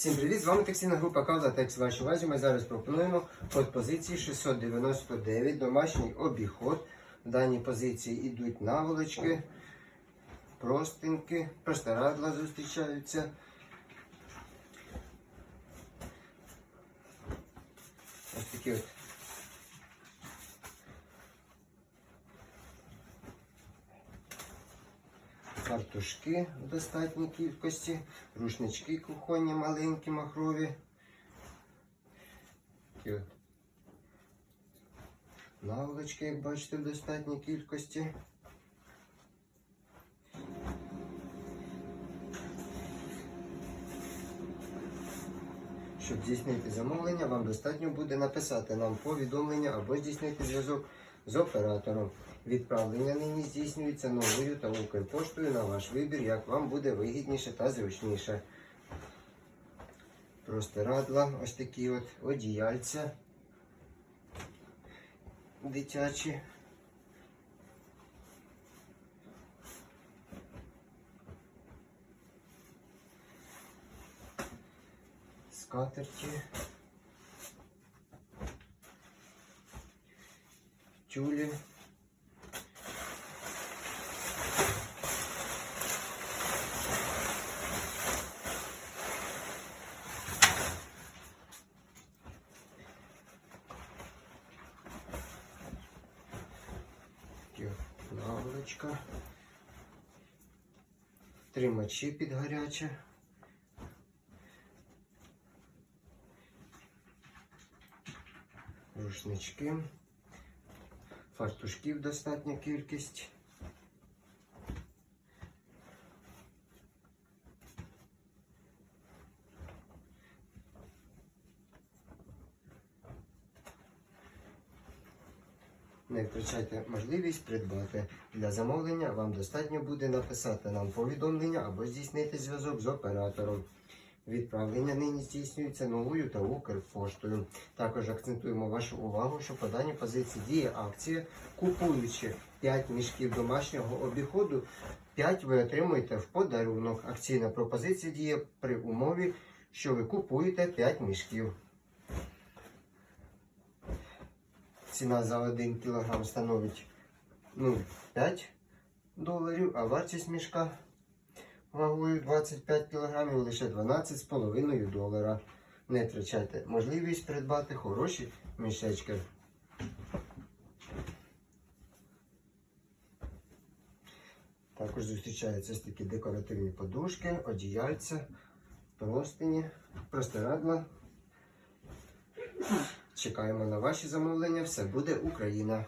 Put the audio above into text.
Всім привіт! З вами текстильна група Кавла Текс. Вашій увазі ми зараз пропонуємо код позиції 699, домашній обіход. В даній позиції йдуть наволочки, простинки, простирадла зустрічаються. Ось такі от. Фартушки в достатній кількості, рушнички кухонні маленькі махрові. Наволочки, як бачите, в достатній кількості. Щоб здійснити замовлення, вам достатньо буде написати нам повідомлення або здійснити зв'язок з оператором. Відправлення нині здійснюється новою та Укрпоштою на ваш вибір, як вам буде вигідніше та зручніше. Простирадла, ось такі от одіяльця дитячі. Скатерті. Тюлі. Такі от наволочка. Тримачі під гаряче. Рушнички. Фартушків достатня кількість. Не втрачайте можливість придбати. Для замовлення вам достатньо буде написати нам повідомлення або здійснити зв'язок з оператором. Відправлення нині здійснюється новою та Укрпоштою. Також акцентуємо вашу увагу, що по даній позиції діє акція. Купуючи 5 мішків домашнього обіходу, 5 ви отримуєте в подарунок. Акційна пропозиція діє при умові, що ви купуєте 5 мішків. Ціна за 1 кг становить ну, 5 доларів, а вартість мішка вагою 25 кг лише 12,5 долара. Не втрачайте можливість придбати хороші мішечки. Також зустрічаються такі декоративні подушки, одіяльця, простині, простирадла. Чекаємо на ваші замовлення. Все буде Україна.